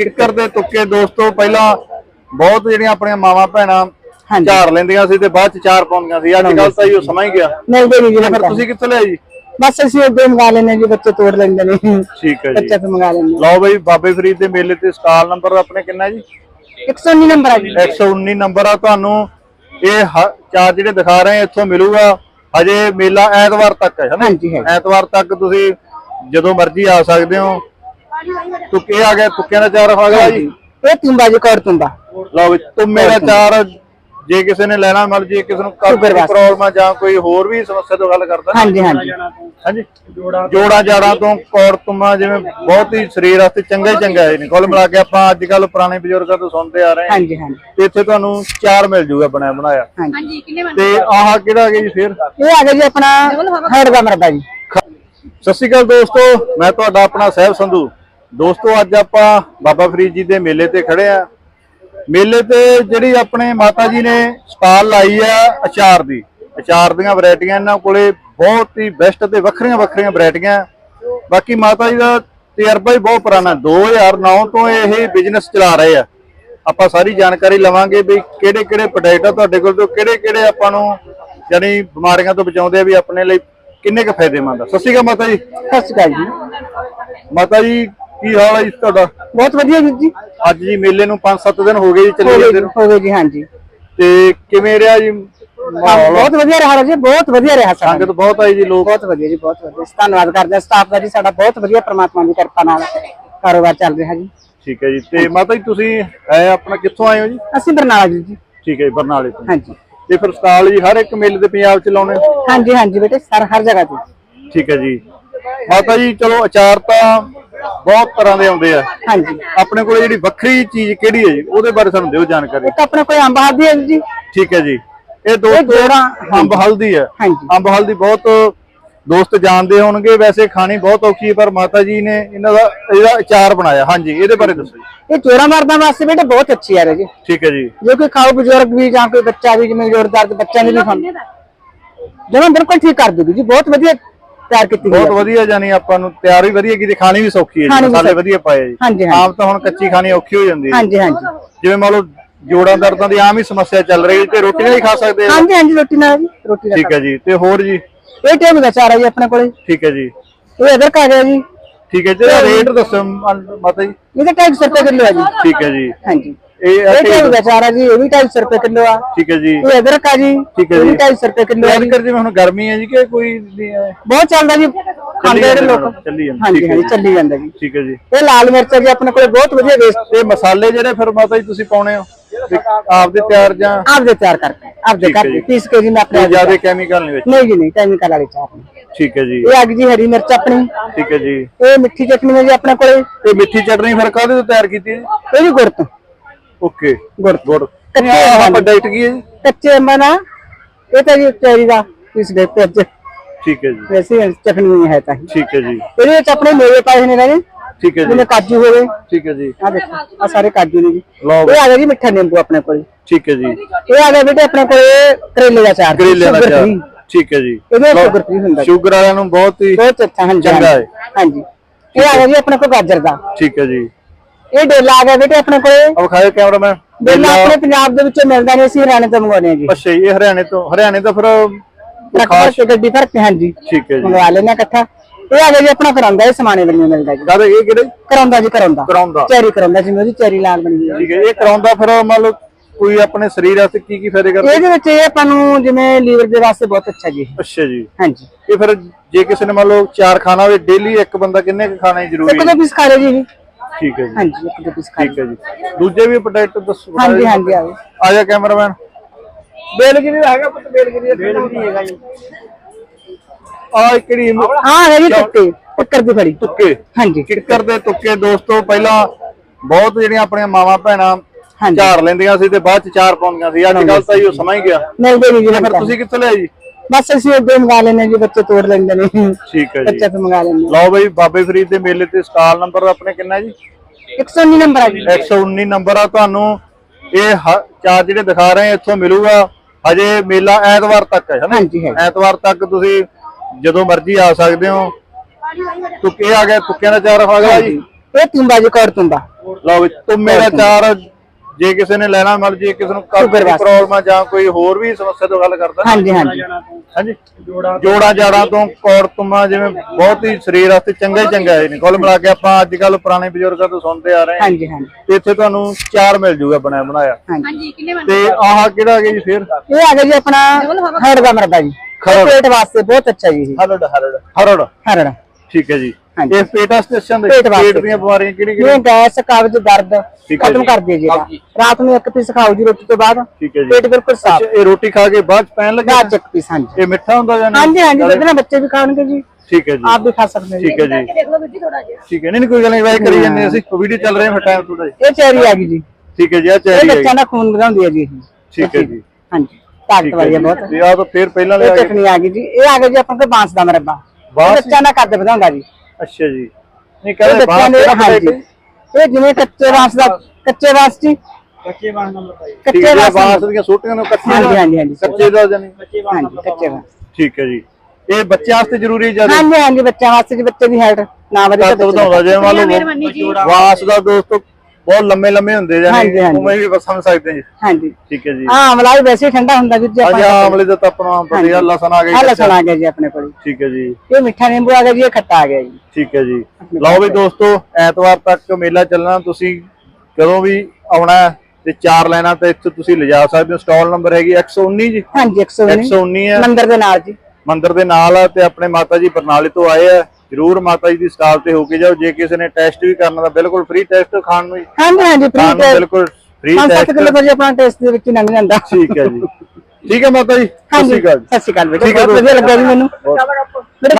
ਕਿੱਕਰ ਦੇ ਤੁੱਕੇ ਦੋਸਤੋ ਪਹਿਲਾਂ ਬਹੁਤ ਜਿਹੜੀਆਂ ਆਪਣੀਆਂ ਮਾਵਾਂ ਭੈਣਾਂ। ਝਾੜ ਲੈਂਦੀਆਂ ਸੀ ਤੇ ਬਾਅਦ ਚ ਚਾਰ ਪਾਉਂਦੀਆਂ ਸੀ। ਅੱਜ ਕੱਲ ਤਾਂ ਇਹ ਸਮਾਂ ਹੀ ਗਿਆ। ਮਿਲਦੇ ਨਹੀਂ ਜੀ ਫਿਰ ਤੁਸੀਂ ਕਿੱਥੋਂ ਲਿਆ ਜੀ? ਬਸ ਅਸੀਂ ਅੱਗੇ ਮੰਗਾ ਲੈਂਦੇ ਜੀ ਬੱਚੇ ਤੋੜ ਲੈਂਦੇ ਨੇ। ਠੀਕ ਹੈ ਜੀ। ਬੱਚੇ ਤੋਂ ਮੰਗਾ ਲੈਂਦੇ ਲਓ ਬਈ ਬਾਬੇ ਫਰੀਦ ਦੇ ਮੇਲੇ ਤੇ ਸਟਾਲ ਨੰਬਰ ਆਪਣੇ ਕਿੰਨਾ ਜੀ? 119 ਨੰਬਰ ਆ ਜੀ। 119 ਨੰਬਰ ਆ ਤੁਹਾਨੂੰ। ਇਹ ਚਾਰ ਜਿਹੜੇ ਦਿਖਾ ਰਹੇ ਇੱਥੋਂ ਮਿਲੂਗਾ। ਹਜੇ ਮੇਲਾ ਐਤਵਾਰ ਤੱਕ ਹੈ ਹਾਂਜੀ ਐਤਵਾਰ ਤੱਕ ਤੁਸੀਂ ਜਦੋਂ ਮਰਜ਼ੀ ਆ ਸਕਦੇ ਹੋ। ਤੁੱਕੇ ਆ ਗਏ ਤੁੱਕਿਆਂ ਦਾ ਚਾਰ ਆ ਗਿਆ ਜੀ। ਇਹ ਤੁੰਬਾ ਜੀ ਕੋੜ ਤੁੰਬਾ। ਲਓ ਵੀ ਤੁਮੇ ਦਾ ਚਾਰ ਜੇ ਕਿਸੇ ਨੇ ਲੈਣਾ ਮਤਲਬ ਜੇ ਕਿਸੇ ਨੂੰ ਕੋਈ। ਪ੍ਰੋਬਲਮ ਆ ਜਾਂ ਕੋਈ ਹੋਰ ਵੀ ਸਮੱਸਿਆ ਤੋਂ ਗੱਲ ਕਰਦਾ। ਹਾਂਜੀ ਹਾਂਜੀ। ਹਾਂਜੀ। ਜੋੜਾ ਜਾੜਾਂ ਤੋਂ ਕੌੜ ਤੁਮਾ ਜਿਵੇਂ ਬਹੁਤ ਹੀ ਸਰੀਰ ਵਾਸਤੇ ਚੰਗਾ ਹੀ ਚੰਗਾ ਹੈ। ਕੁੱਲ ਮਿਲਾ ਕੇ ਆਪਾਂ ਅੱਜ ਕੱਲ ਪੁਰਾਣੇ ਬਜ਼ੁਰਗਾਂ ਤੋਂ ਸੁਣਦੇ ਆ ਰਹੇ ਹਾਂ। ਹਾਂਜੀ ਹਾਂਜੀ। ਤੇ ਇੱਥੇ ਤੁਹਾਨੂੰ ਚਾਰ ਮਿਲ ਜੂਗਾ ਬਣਾਇਆ। ਹਾਂਜੀ। ਤੇ ਆਹ ਕਿਹੜਾ ਹੈ ਜੀ ਫਿਰ? ਇਹ ਆ ਗਿਆ ਜੀ ਆਪਣਾ ਹੈਡ ਦਾ ਮਰਦਾ ਜੀ। ਸਤਿ ਸ਼੍ਰੀ ਅਕਾਲ ਦੋਸਤੋ ਮੈਂ ਤੁਹਾਡਾ ਆਪਣਾ ਸਹਿਬ ਸੰਧੂ। ਦੋਸਤੋ ਅੱਜ ਆਪਾਂ ਬਾਬਾ ਫਰੀਦ ਜੀ ਦੇ ਮੇਲੇ ਤੇ ਖੜੇ ਆ। ਮੇਲੇ ਤੇ ਜਿਹੜੀ ਆਪਣੇ ਮਾਤਾ ਜੀ ਨੇ ਸਟਾਲ ਲਾਈ ਆ ਅਚਾਰ ਦੀ। ਅਚਾਰ ਦੀਆਂ ਵੈਰਾਈਟੀਆਂ ਇਹਨਾਂ ਕੋਲੇ ਬਹੁਤ ਹੀ ਬੈਸਟ ਤੇ ਵੱਖਰੀਆਂ ਵੱਖਰੀਆਂ ਵੈਰਾਈਟੀਆਂ। ਬਾਕੀ ਮਾਤਾ ਜੀ ਦਾ ਤਜਰਬਾ ਹੀ ਬਹੁਤ ਪੁਰਾਣਾ। 2009 ਤੋਂ ਇਹ ਬਿਜ਼ਨਸ ਚਲਾ ਰਹੇ ਆ। ਆਪਾਂ ਸਾਰੀ ਜਾਣਕਾਰੀ ਲਵਾਂਗੇ ਵੀ ਕਿਹੜੇ ਕਿਹੜੇ ਪ੍ਰੋਡਕਟ ਆ ਤੁਹਾਡੇ ਕੋਲ ਤੇ ਕਿਹੜੇ ਕਿਹੜੇ ਆਪਾਂ ਨੂੰ ਯਾਨੀ ਬਿਮਾਰੀਆਂ ਤੋਂ ਬਚਾਉਂਦੇ ਆ ਵੀ ਆਪਣੇ ਲਈ ਕਿੰਨੇ ਕੁ ਫਾਇਦੇਮੰਦ ਆ। ਸਤਿ ਸ਼੍ਰੀ ਅਕਾਲ ਮਾਤਾ ਜੀ। ਸਤਿ ਸ਼੍ਰੀ ਅਕਾਲ ਜੀ। ਮਾਤਾ ਜੀ ਕੀ ਹਾਲ ਹੈ ਜੀ ਤੁਹਾਡਾ? ਬਹੁਤ ਵਧੀਆ ਵੀਰ ਜੀ। ਅੱਜ ਜੀ ਮੇਲੇ ਨੂੰ 5-7 ਦਿਨ ਹੋ ਗਏ ਜੀ ਚੱਲੀ ਜਾਂਦੇ ਨੂੰ। ਹੋ ਗਏ ਜੀ ਹਾਂਜੀ। ਤੇ ਕਿਵੇਂ ਰਿਹਾ ਜੀ ਮਾਹੌਲ? ਬਹੁਤ ਵਧੀਆ ਰਿਹਾ ਜੀ ਬਹੁਤ ਵਧੀਆ ਰਿਹਾ ਸਾਡਾ। ਸੰਗਤ ਬਹੁਤ ਆਈ ਜੀ ਲੋਕ। ਬਹੁਤ ਵਧੀਆ ਜੀ ਬਹੁਤ ਵਧੀਆ। ਧੰਨਵਾਦ ਕਰਦੇ ਹਾਂ ਸਟਾਫ ਦਾ ਜੀ ਸਾਡਾ ਬਹੁਤ ਵਧੀਆ ਪ੍ਰਮਾਤਮਾ ਦੀ ਕਿਰਪਾ ਨਾਲ ਕਾਰੋਬਾਰ ਚੱਲ ਰਿਹਾ ਜੀ। ਠੀਕ ਹੈ ਜੀ ਤੇ ਮਾਤਾ ਜੀ ਤੁਸੀਂ ਹੈ ਆਪਣਾ ਕਿੱਥੋਂ ਆਏ ਹੋ ਜੀ? ਅਸੀਂ ਬਰਨਾਲਾ ਜੀ ਜੀ। ਠੀਕ ਹੈ ਜੀ ਬਰਨਾਲੇ ਤੋਂ। ਹਾਂਜੀ। ਤੇ ਫਿਰ ਸਟਾਲ ਜੀ ਹਰ ਇੱਕ ਮੇਲੇ ਦੇ ਪੰਜਾਬ ਚ ਲਾਉਣੇ? ਹਾਂਜੀ ਹਾਂਜੀ ਬੇਟੇ ਸਰ ਹਰ ਜਗ੍ਹਾ ਤੇ। ਠੀਕ ਹੈ ਜੀ। ਮਾਤਾ ਜੀ ਚਲੋ ਅਚਾਰ ਤਾਂ ਬਹੁਤ ਤਰ੍ਹਾਂ ਦੇ ਆਉਂਦੇ ਆ। ਹਾਂਜੀ। ਆਪਣੇ ਕੋਲੇ ਜਿਹੜੀ ਵੱਖਰੀ ਚੀਜ਼ ਕਿਹੜੀ ਹੈ ਜੀ? ਉਹਦੇ ਬਾਰੇ ਸਾਨੂੰ ਦਿਓ ਜਾਣਕਾਰੀ। ਇੱਕ ਆਪਣੇ ਕੋਈ ਅੰਬ ਹਲਦੀ ਹੈ ਜੀ। ਠੀਕ ਹੈ ਜੀ। ਇਹ ਦੋਸਤੋ ਅੰਬ ਹਲਦੀ ਹੈ। ਅੰਬ ਹਲਦੀ ਬਹੁਤ ਦੋਸਤ ਜਾਣਦੇ ਹੋਣਗੇ। ਵੈਸੇ ਖਾਣੀ ਬਹੁਤ ਔਖੀ ਹੈ ਪਰ ਮਾਤਾ ਜੀ ਨੇ ਇਹਨਾਂ ਦਾ ਇਹਦਾ ਅਚਾਰ ਬਣਾਇਆ। ਹਾਂਜੀ ਇਹਦੇ ਬਾਰੇ ਦੱਸੋ ਜੀ। ਇਹ ਚੋਰਾ ਮਰਦਾਂ ਵਾਸਤੇ ਬੇਟੇ ਬਹੁਤ ਅੱਛੀ ਆ ਜੀ ਠੀਕ ਹੈ ਜੀ। ਜੇ ਕੋਈ ਖਾਓ ਬਜ਼ੁਰਗ ਵੀ ਜਾਂ ਕੋਈ ਬੱਚਾ ਵੀ ਜਿਵੇਂ ਜੋੜ ਦਰਦ ਬੱਚਿਆਂ ਦੇ ਵੀ ਖਾਣ ਜਮਾਂ ਬਿਲਕੁਲ ਠੀਕ ਕਰ ਦੂਗੀ ਜੀ। ਬਹੁਤ ਵਧੀਆ ਤਿਆਰ ਕੀਤੀ ਬਹੁਤ ਹੈ ਵਧੀਆ ਜਾਨੀ ਆਪਾਂ ਨੂੰ ਤਿਆਰ ਵੀ ਵਧੀਆ ਕੀਤੀ ਖਾਣੀ ਵੀ ਸੌਖੀ ਹੈ ਖਾਣੀ ਜੀ ਵੀ ਮਸਾਲੇ ਸੌਖੀ। ਵਧੀਆ ਪਾਏ ਜੀ। ਹਾਂਜੀ, ਹਾਂਜੀ। ਆਮ ਤਾਂ ਹੁਣ ਕੱਚੀ ਖਾਣੀ ਔਖੀ ਹੋ ਜਾਂਦੀ ਹੈ ਹਾਂਜੀ ਹਾਂਜੀ। ਜਿਵੇਂ ਮੰਨ ਲਓ ਜੋੜਾਂ ਦਰਦਾਂ ਦੀ ਆਮ ਹੀ ਸਮੱਸਿਆ ਚੱਲ ਰਹੀ ਹੈ ਤੇ ਰੋਟੀਆਂ ਵੀ ਖਾ ਸਕਦੇ ਆ। ਹਾਂਜੀ ਹਾਂਜੀ ਰੋਟੀ ਨਾਲ ਜੀ ਰੋਟੀ ਠੀਕ ਹੈ ਜੀ ਤੇ ਹੋਰ ਜੀ? ਨਾਲ ਇਹ ਟੇਬਲ ਦਾ ਚਾਰਾ ਜੀ ਆਪਣੇ ਕੋਲੇ। ਠੀਕ ਹੈ ਜੀ। ਇਹ ਅਦਰ ਕਾ ਗਿਆ ਜੀ। ਠੀਕ ਹੈ ਜੀ ਰੇਟ ਦੱਸੋ ਮਾਤਾ ਜੀ। ਇਹਦਾ 250 ਰੁਪਏ ਕਿਲੋ ਹੈ ਜੀ। ਠੀਕ ਹੈ ਜੀ। ਹਾਂਜੀ। ਇਹ ਇਹ ਜੀ। ਇਹ ਵੀ 250 ਰੁਪਏ ਕਿਲੋ ਆ। ਠੀਕ ਹੈ ਜੀ। ਇਹ ਅਦਰਕ ਆ ਜੀ। ਠੀਕ ਹੈ ਇਹ ਵੀ ਜੀ। 250 ਰੁਪਏ ਕਿਲੋ ਆ ਗੱਲ ਜੀ। ਕਰ ਜਿਵੇਂ ਹੁਣ ਗਰਮੀ ਹੈ ਜੀ ਕਿ ਕੋਈ ਨਹੀਂ ਹੈ? ਬਹੁਤ ਚੱਲਦਾ ਜੀ। ਖਾਂਦੇ ਜਿਹੜੇ ਲੋਕ। ਚੱਲੀ ਜਾਂਦਾ ਹਾਂਜੀ ਠੀਕ ਹੈ ਹਾਂਜੀ ਜੀ। ਚੱਲੀ ਜਾਂਦਾ ਜੀ। ਠੀਕ ਹੈ ਜੀ। ਇਹ ਲਾਲ ਮਿਰਚ ਹੈ ਜੀ ਆਪਣੇ ਕੋਲੇ ਬਹੁਤ ਵਧੀਆ ਵੇਸਟ ਤੇ ਮਸਾਲੇ ਜਿਹੜੇ ਫਿਰ ਮਾਤਾ ਜੀ ਤੁਸੀਂ ਪਾਉਣੇ ਹੋ? ਤੇ ਆਪਦੇ ਤਿਆਰ ਜਾਂ? ਆਪਦੇ ਤਿਆਰ ਕਰਕੇ ਆਪਦੇ ਠੀਕ ਹੈ ਘਰ ਦੇ ਜੀ। ਪੀਸ ਕੇ ਜੀ ਮੈਂ ਆਪਣੇ ਆਪ ਜ਼ਿਆਦਾ ਕੈਮੀਕਲ ਨਹੀਂ ਵਿੱਚ। ਨਹੀਂ ਜੀ ਨਹੀਂ ਕੈਮੀਕਲ ਵਾਲੇ ਚਾਰ ਨਹੀਂ ਠੀਕ ਹੈ ਜੀ। ਇਹ ਗਈ ਜੀ ਹਰੀ ਮਿਰਚ ਆਪਣੀ। ਠੀਕ ਹੈ ਜੀ। ਇਹ ਮਿੱਠੀ ਚਟਨੀ ਹੈ ਜੀ ਆਪਣੇ ਕੋਲੇ। ਤੇ ਮਿੱਠੀ ਚਟਨੀ ਫਿਰ ਕਾਹਦੇ ਤੋਂ ਤਿਆਰ ਕੀਤੀ ਹੈ ਜੀ? ਇਹ ਵੀ ਗੁੜ ਤੋਂ। ਓਕੇ ਗੁੜ ਗੁੜ ਕੱਚੇ ਆਹ ਅੰਬਾਂ ਕੀ ਹੈ ਜੀ? ਕੱਚੇ ਅੰਬਾਂ ਦਾ ਇਹ ਤਾਂ ਜੀ ਚੈਰੀ ਦਾ ਪੀਸ ਦੇ ਤੇ ਅੱਜ। ਠੀਕ ਹੈ ਜੀ। ਵੈਸੇ ਚਟਨੀ ਨਹੀਂ ਹੈ ਤਾਂ। ਠੀਕ ਹੈ ਜੀ। ਇਹਦੇ ਵਿੱਚ ਆਪਣੇ ਮੇਵੇ ਪਾਏ ਨੇ ਰਾਜੇ। ਠੀਕ ਹੈ ਜੀ। ਜਿਵੇਂ ਕਾਜੂ ਹੋਵੇ ਠੀਕ ਹੈ ਜੀ। ਆ ਦੇਖੋ ਆ ਸਾਰੇ ਕਾਜੂ ਨੇ ਜੀ। ਲਓ ਇਹ ਆ ਗਿਆ ਜੀ ਮਿੱਠਾ ਨਿੰਬੂ ਆਪਣੇ ਕੋਲੇ। ਠੀਕ ਹੈ ਜੀ। ਇਹ ਆ ਗਿਆ ਬੇਟੇ ਆਪਣੇ ਕੋਲੇ ਕਰੇਲੇ ਦਾ ਚਾਰ ਕਰੇਲੇ ਦਾ sugar ਚਾਰ free। ਠੀਕ ਹੈ ਜੀ। ਇਹਦੇ ਲਓ, ਸ਼ੂਗਰ ਫ੍ਰੀ ਹੁੰਦਾ ਜੀ। ਸ਼ੂਗਰ ਵਾਲਿਆਂ ਨੂੰ ਬਹੁਤ ਹੀ ਬਹੁਤ ਅੱਛਾ ਹਾਂਜੀ ਚੰਗਾ। ਹੈ। ਹਾਂਜੀ। ਇਹ ਆ ਗਿਆ ਜੀ ਆਪਣੇ ਕੋਲ ਗਾਜਰ ਦਾ। ਠੀਕ ਹੈ ਜੀ। ਇਹ ਡੇਲਾ ਆ ਗਿਆ ਬੇਟੇ ਆਪਣੇ ਕੋਲੇ। ਅਬ ਖਾਏ ਕੈਮਰਾਮੈਨ। ਡੇਲਾ ਆਪਣੇ ਪੰਜਾਬ ਦੇ ਵਿੱਚੋਂ ਮਿਲਦਾ ਨਹੀਂ ਅਸੀਂ ਹਰਿਆਣੇ ਤੋਂ ਮੰਗਵਾਉਂਦੇ ਹਾਂ ਜੀ। ਅੱਛਾ ਜੀ, ਇਹ ਹਰਿਆਣੇ ਤੋਂ ਹਰਿਆਣੇ ਤੋਂ ਫਿਰ ਭਰ ਕੇ ਗੱਡੀ ਭਰ ਕੇ ਹਾਂਜੀ। ਠੀਕ ਹੈ ਜੀ। ਮੰਗਵਾ ਲੈਣਾ ਇਕੱਠਾ। ਇਹ ਆ ਗਿਆ ਜੀ ਆਪਣਾ ਕਰਾਉਂਦਾ ਇਹ ਸਮਾਨੇ ਬਣੀਆਂ ਮਿਲਦਾ ਜੀ। ਦਾਦਾ ਇਹ ਕਿਹੜੇ? ਕਰਾਉਂਦਾ ਜੀ ਕਰਾਉਂਦਾ। ਕਰਾਉਂਦਾ। ਚੈਰੀ ਕਰਾਉਂਦਾ ਜਿਵੇਂ ਉਹਦੀ ਚੈਰੀ ਲਾਲ ਬਣੀ ਹੋਈ ਹੈ। ਠੀਕ ਹੈ ਇਹ ਕਰਾਉਂਦਾ ਫਿਰ ਮੰਨ ਲਓ ਕੋਈ ਆਪਣੇ ਸਰੀਰ ਵਾਸਤੇ ਕੀ ਕੀ ਫਾਇਦੇ ਕਰਦਾ? ਇਹਦੇ ਵਿੱਚ ਇਹ ਆਪਾਂ ਨੂੰ ਜਿਵੇਂ ਲੀਵਰ ਦੇ ਵਾਸਤੇ ਬਹੁਤ ਅੱਛਾ ਜੀ। ਅੱਛਾ ਜੀ। ਹਾਂਜੀ। ਇਹ ਫਿਰ ਜੇ ਕਿਸੇ ਨੇ ਮੰਨ ਲਓ ਚਾਰ ਖਾਣਾ ਹੋਵੇ ਡੇਲੀ ਇੱਕ ਬੰਦਾ ਕਿੰਨੇ ਕੁ ਖਾਣਾ ਜ਼ਰੂਰੀ ਇੱਕ ਦੋ ਪੀਸ ਖਾ ਲਿਓ ਜੀ। ਠੀਕ ਹੈ ਜੀ। ਹਾਂਜੀ ਇੱਕ ਦੋ ਪੀਸ ਖਾ ਠੀਕ ਹੈ ਜੀ। ਦੂਜੇ ਵੀ ਪ੍ਰੋਡਕਟ ਦੱਸੋ ਹਾਂਜੀ ਹਾਂਜੀ ਆਓ। ਆ ਜਾ ਕੈਮਰਾਮੈਨ। ਬੇਲਗਿਰੀ ਹੈਗਾ ਪੁੱਤ ਬੇਲਗਿਰੀ ਬੇਲਗਿਰੀ ਹੈਗਾ ਜੀ ਆ ਕਿਹੜੀ ਹਾਂ ਹੈ ਜੀ ਟੱਕੇ ਟੱਕਰ ਦੀ ਫੜੀ। ਤੁੱਕੇ। ਹਾਂਜੀ। ਕਿੱਕਰ ਦੇ ਤੁੱਕੇ ਦੋਸਤੋ ਪਹਿਲਾਂ ਬਹੁਤ ਜਿਹੜੀਆਂ ਆਪਣੀਆਂ ਮਾਵਾਂ ਭੈਣਾਂ ਹਾਂਜੀ। ਝਾੜ ਲੈਂਦੀਆਂ ਸੀ ਤੇ ਬਾਅਦ ਚ ਚਾਰ ਪਾਉਂਦੀਆਂ ਸੀ। ਅੱਜ ਕੱਲ ਤਾਂ ਇਹ ਸਮਾਂ ਹੀ ਗਿਆ। ਮਿਲਦੇ ਨਹੀਂ ਜੀ ਫਿਰ ਤੁਸੀਂ ਕਿੱਥੋਂ ਲਿਆ ਜੀ? ਬਸ ਅਸੀਂ ਅੱਗੇ ਮੰਗਾ ਲੈਂਦੇ ਜੀ ਬੱਚੇ ਤੋੜ ਲੈਂਦੇ ਨੇ। ਠੀਕ ਹੈ ਜੀ। ਬੱਚੇ ਤੋਂ ਮੰਗਾ ਲੈਂਦੇ ਲਓ ਬਈ ਬਾਬੇ ਫਰੀਦ ਦੇ ਮੇਲੇ ਤੇ ਸਟਾਲ ਨੰਬਰ ਆਪਣੇ ਕਿੰਨਾ ਜੀ? 119 ਨੰਬਰ ਆ ਜੀ। 119 ਨੰਬਰ ਆ ਤੁਹਾਨੂੰ। ਇਹ ਚਾਰ ਜਿਹੜੇ ਦਿਖਾ ਰਹੇ ਇੱਥੋਂ ਮਿਲੂਗਾ। ਹਜੇ ਮੇਲਾ ਐਤਵਾਰ ਤੱਕ ਹੈ ਹੈ ਐਤਵਾਰ ਤੱਕ ਤੁਸੀਂ ਜਦੋਂ ਮਰਜ਼ੀ ਆ ਸਕਦੇ ਹੋ। ਤੁੱਕੇ ਆ ਗਏ ਤੁੱਕਿਆਂ ਦਾ ਚਾਰ ਆ ਗਿਆ ਜੀ। ਇਹ ਤੁੰਬਾ ਜੀ ਕੌੜ ਤੁੰਬਾ। ਲਓ ਵੀ ਤੁਮੇ ਦਾ ਚਾਰ ਜੇ ਕਿਸੇ ਨੇ ਲੈਣਾ ਮਤਲਬ ਜੇ ਕਿਸੇ ਨੂੰ ਕੋਈ ਵਾਸਤੇ। ਪ੍ਰੋਬਲਮ ਆ ਜਾਂ ਕੋਈ ਹੋਰ ਵੀ ਸਮੱਸਿਆ ਤੋਂ ਗੱਲ ਕਰਦਾ। ਹਾਂਜੀ ਹਾਂਜੀ। ਹਾਂਜੀ। ਜੋੜਾ ਜਾੜਾਂ ਤੋਂ ਕੌੜ ਤੁਮਾ ਜਿਵੇਂ ਬਹੁਤ ਹੀ ਸਰੀਰ ਵਾਸਤੇ ਚੰਗਾ ਹੀ ਚੰਗਾ ਹੈ। ਨਹੀਂ ਕੁੱਲ ਮਿਲਾ ਕੇ ਆਪਾਂ ਅੱਜ ਕੱਲ ਪੁਰਾਣੇ ਬਜ਼ੁਰਗਾਂ ਤੋਂ ਸੁਣਦੇ ਆ ਰਹੇ ਹਾਂ। ਹਾਂਜੀ ਹਾਂਜੀ। ਤੇ ਇੱਥੇ ਤੁਹਾਨੂੰ ਚਾਰ ਮਿਲ ਜੂਗਾ ਬਣਾਇਆ। ਹਾਂਜੀ। ਤੇ ਆਹ ਕਿਹੜਾ ਹੈ ਜੀ ਫਿਰ? ਇਹ ਆ ਗਿਆ ਜੀ ਆਪਣਾ ਹਰੜ ਦਾ ਮਰਦਾ ਜੀ। ਖਰੜ। ਪੇਟ ਵਾਸਤੇ ਬਹੁਤ ਅੱਛਾ ਜੀ ਇਹ। ਹਰੜ ਹਰੜ ਹਰੜ। ਹਰੜ। ਠੀਕ ਹੈ ਜੀ। ਹਾਂਜੀ। ਇਹ ਪੇਟਾ ਸਟੇਸ਼ਨ ਦੇ ਪੇਟ ਵਾਸਤੇ। ਪੇਟ ਦੀਆਂ ਬਿਮਾਰੀਆਂ ਕਿਹੜੀ ਇਹ ਕਿਹੜੀ ਗੈਸ ਕਬਜ਼ ਦਰਦ ਠੀਕ ਹੈ ਖਤਮ ਜੀ। ਕਰ ਦੇ ਜੀ ਇਹਦਾ। ਰਾਤ ਨੂੰ ਇੱਕ ਪੀਸ ਖਾਓ ਜੀ ਰੋਟੀ ਤੋਂ ਬਾਅਦ। ਠੀਕ ਹੈ ਜੀ। ਪੇਟ ਬਿਲਕੁਲ ਸਾਫ਼। ਅੱਛਾ, ਇਹ ਰੋਟੀ ਖਾ ਕੇ ਬਾਅਦ ਚ ਪੈਣ ਲੱਗੇ ਬਾਅਦ ਚ ਇੱਕ ਪੀਸ ਹਾਂਜੀ। ਇਹ ਮਿੱਠਾ ਹੁੰਦਾ ਜਾਂ ਨਹੀਂ? ਹਾਂਜੀ ਹਾਂਜੀ ਉਹਦੇ ਨਾਲ ਬੱਚੇ ਵੀ ਖਾਣਗੇ ਜੀ। ਠੀਕ ਹੈ ਜੀ। ਆਪ ਵੀ ਖਾ ਸਕਦੇ ਹੋ ਜੀ। ਠੀਕ ਹੈ ਜੀ। ਠੀਕ ਹੈ। ਨਹੀਂ ਨਹੀਂ ਕੋਈ ਗੱਲ ਨਹੀਂ ਵੈਸੇ ਕਰੀ ਜਾਂਦੇ ਅਸੀਂ। ਵੀਡੀਓ ਚੱਲ ਰਹੇ ਫਿਰ ਟਾਈਮ ਥੋੜਾ ਇਹ ਚੈਰੀ ਆ ਗਈ ਜੀ। ਠੀਕ ਹੈ ਜੀ ਆ ਇਹ ਚੈਰੀ ਹੈ ਬੱਚਿਆਂ ਦਾ ਖੂਨ ਵਧਾਉਂਦੀ ਹੈ ਜੀ। ਇਹ। ਠੀਕ ਹੈ ਜੀ। ਹਾਂਜੀ ਤਾਕਤ ਵਾਲੀ ਹੈ ਬਹੁਤ। ਇਹ ਆ ਤਾਂ ਫਿਰ ਪਹਿਲਾਂ ਇਹ ਲਿਆ ਕੇ ਚਟਨੀ ਆ ਗਈ ਜੀ। ਇਹ ਆ ਗਿਆ ਜੀ ਆਪਣੇ ਕੋਲ ਬਾਂਸ ਦਾ ਮਰਬਾ। ਬਾਂਸ? ਬੱਚਿਆਂ ਦਾ ਕੱਦ ਵਧਾਉਂਦਾ ਜੀ। ਅੱਛਾ ਜੀ। ਨਹੀਂ ਕਹਿੰਦੇ ਬੱਚਿਆਂ ਹਾਂਜੀ। ਇਹ ਜਿਵੇਂ ਕੱਚੇ ਬਾਂਸ ਦਾ ਕੱਚੇ ਬਾਂਸ ਜੀ ਠੀਕ ਕੱਚੇ ਹੈ ਬਾਂਸ ਬਾਂਸ ਦੀਆਂ ਸੋਟੀਆਂ ਨੂੰ ਕੱਚੇ ਹਾਂਜੀ, ਹਾਂਜੀ, ਹਾਂਜੀ। ਕੱਚੇ ਦਾ ਜਾਨੀ ਹਾਂਜੀ ਕੱਚੇ ਬਾਂਸ ਠੀਕ ਹੈ ਜੀ। ਇਹ ਬੱਚਿਆਂ ਵਾਸਤੇ ਜ਼ਰੂਰੀ ਜ਼ਿਆਦਾ ਹਾਂਜੀ ਹਾਂਜੀ ਬੱਚਿਆਂ ਵਾਸਤੇ ਜੀ ਬੱਚੇ ਦੀ ਹਾਈਟ ਨਾ ਵਧੇ ਤਾਂ ਬੱਚੇ ਵਧਾਉਂਦਾ ਜੇ ਮੰਨ ਲਓ ਬਾਂਸ ਦਾ ਦੋਸਤੋ ਬਹੁਤ ਲੰਮੇ ਲੰਮੇ ਹੁੰਦੇ ਹਾਂਜੀ, ਜਾਨੀ ਹਾਂਜੀ। ਉਵੇਂ ਵੀ ਬਸ ਸਮਝ ਸਕਦੇ ਜੀ। ਹਾਂਜੀ। ਠੀਕ ਹੈ ਜੀ। ਹਾਂ ਆਮਲਾ ਵੀ ਵੈਸੇ ਹੀ ਠੰਡਾ ਹੁੰਦਾ ਵੀਰ ਜੀ ਅੱਜ ਆਮਲੇ ਦਾ ਤਾਂ ਆਪਣਾ ਵਧੀਆ ਲਸਣ ਆ ਗਿਆ ਆ ਜੀ ਲਸਣ ਆ ਗਿਆ ਜੀ ਆਪਣੇ ਕੋਲ। ਠੀਕ ਹੈ ਜੀ। ਇਹ ਮਿੱਠਾ ਨਿੰਬੂ ਆ ਗਿਆ ਜੀ ਇਹ ਖੱਟਾ ਆ ਗਿਆ ਜੀ। ਠੀਕ ਹੈ ਜੀ। ਲਓ ਵੀ ਦੋਸਤੋ ਐਤਵਾਰ ਤੱਕ ਮੇਲਾ ਚੱਲਣਾ ਤੁਸੀਂ ਕਦੋਂ ਵੀ ਆਉਣਾ ਹੈ ਤੇ ਚਾਰ ਲੈਣਾ ਤੇ ਇੱਥੇ ਤੁਸੀਂ ਲਿਜਾ ਸਕਦੇ ਹੋ। ਸਟਾਲ ਨੰਬਰ ਹੈਗੀ 119 ਜੀ। ਹਾਂਜੀ 119 119 ਹੈ। ਮੰਦਿਰ ਦੇ ਨਾਲ ਜੀ। ਮੰਦਿਰ ਦੇ ਨਾਲ ਆ ਤੇ ਆਪਣੇ ਮਾਤਾ ਜੀ ਬਰਨਾਲੇ ਤੋਂ ਆਏ ਆ। ਜਰੂਰ ਮਾਤਾ ਜੀ ਦੀ ਸਟਾਲ ਤੇ ਹੋ ਕੇ ਜਾਓ ਜੇ ਕਿਸੇ ਨੇ ਟੈਸਟ ਵੀ ਕਰਨਾ ਤਾਂ ਬਿਲਕੁਲ ਫ੍ਰੀ ਟੈਸਟ ਖਾਣ ਨੂੰ ਹਾਂਜੀ ਹਾਂਜੀ ਖਾਣ ਨੂੰ ਫ੍ਰੀ ਬਿਲਕੁਲ ਫ੍ਰੀ 5-7 ਟੈਸਟ ਕਿਲੋ ਜੀ ਆਪਣਾ ਟੇਸਟ ਦੇ ਵਿੱਚ ਹੀ ਲੰਘ ਜਾਂਦਾ। ਠੀਕ ਹੈ ਜੀ। ਠੀਕ ਹੈ ਮਾਤਾ ਜੀ ਸਤਿ ਹਾਂਜੀ ਸ਼੍ਰੀ ਅਕਾਲ। ਜੀ ਸਤਿ ਸ਼੍ਰੀ ਅਕਾਲ ਬੇਟਾ ਠੀਕ ਹੈ ਬਹੁਤ ਵਧੀਆ। ਲੱਗਿਆ ਜੀ ਮੈਨੂੰ। ਬਹੁਤ- ਮੇਰੇ